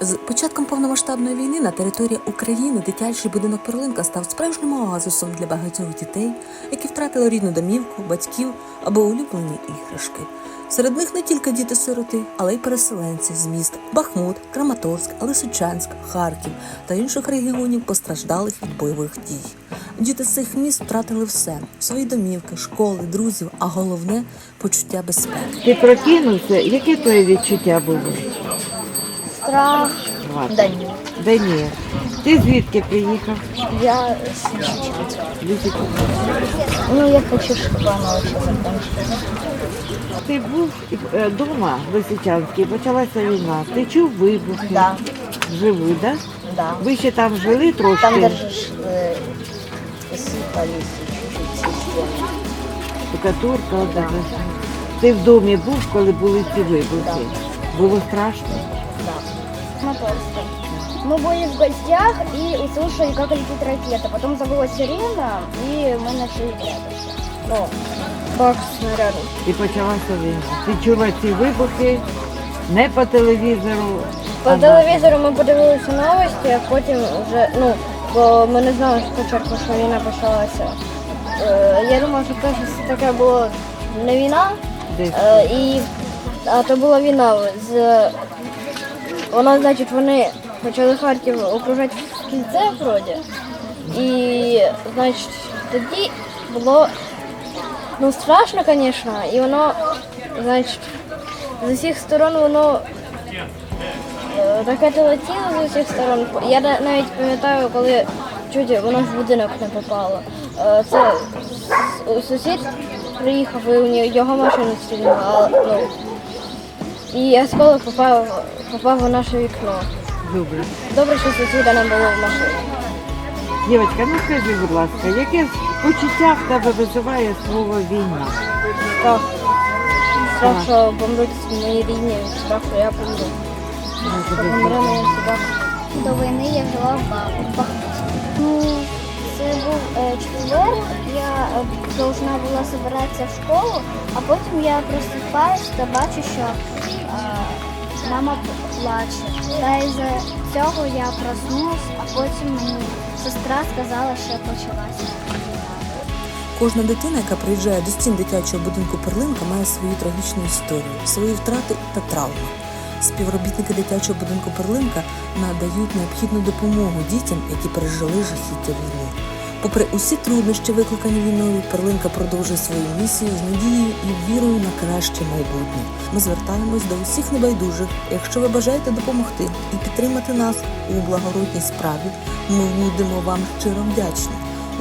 З початком повномасштабної війни на території України дитячий будинок Перлинка став справжнім оазисом для багатьох дітей, які втратили рідну домівку, батьків або улюблені іграшки. Серед них не тільки діти-сироти, але й переселенці з міст Бахмут, Краматорськ, Лисичанськ, Харків та інших регіонів, постраждалих від бойових дій. Діти з цих міст втратили все: свої домівки, школи, друзів, а головне почуття безпеки. Ти прокинувся, яке твоє відчуття було? Страх. Ладно. Да ні. Да ні. Ти звідки приїхав? Я с Чеченца. Звідки? Ну, я хочу Шкванова сейчас закончить. Ти був вдома в Лисичанській, почалася війна. Ти чув вибухи? Да, Живий, да? да. Ви ще там жили трошки? Там держишь э, сыпались чуть-чуть системы. Штукатурка, да. Ти в домі був, коли були ці вибухи? Було страшно? Да. Моторство. Мы были в гостях и услышали, как летит ракета. Потом забыла сирена, и мы начали прятаться. Ну, бах снаряду. І почалася війна. Ти чула ці вибухи не по телевізору. По а на- телевізору ми подивилися новості, а потім вже, ну, бо ми не знали спочатку, що війна почалася. Е, я думав, що це щось таке було не війна, Десь. е, і, а то була війна з. вона, значить, вони почали Харків окружати в кільце вроді. І, значить, тоді було ну, страшно, звісно, і воно, значить, з усіх сторон воно Е, Ракети летіли з усіх сторон. Я навіть пам'ятаю, коли чуть воно в будинок не попало. Е, Це сусід приїхав і у нього- машину стріляла. Ну, і осколок попав, попав у наше вікно. Добре. Добре, що сусіда не було в машині. Дівчатка, ну скажи, будь ласка, яке почуття в тебе визиває слово війна? Страх. Страх, що помруть мої рідні, страх, що я помру. Що помре моя собака. До війни я жила в Бахмуті. Ну, це був е, четвер, я е, должна була збиратися в школу, а потім я просипаюсь та бачу, що е, мама плаче. Та із цього я проснулась, а потім мені сестра сказала, що почалася. Кожна дитина, яка приїжджає до стін дитячого будинку Перлинка, має свою трагічну історію, свої втрати та травми. Співробітники дитячого будинку Перлинка надають необхідну допомогу дітям, які пережили жахіття війни. Попри усі труднощі, викликані війною, Перлинка продовжує свою місію з надією і вірою на краще майбутнє. Ми звертаємось до усіх небайдужих. Якщо ви бажаєте допомогти і підтримати нас у благородній справі, ми будемо вам щиро вдячні.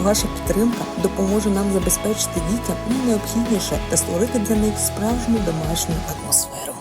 Ваша підтримка допоможе нам забезпечити дітям найнеобхідніше та створити для них справжню домашню атмосферу.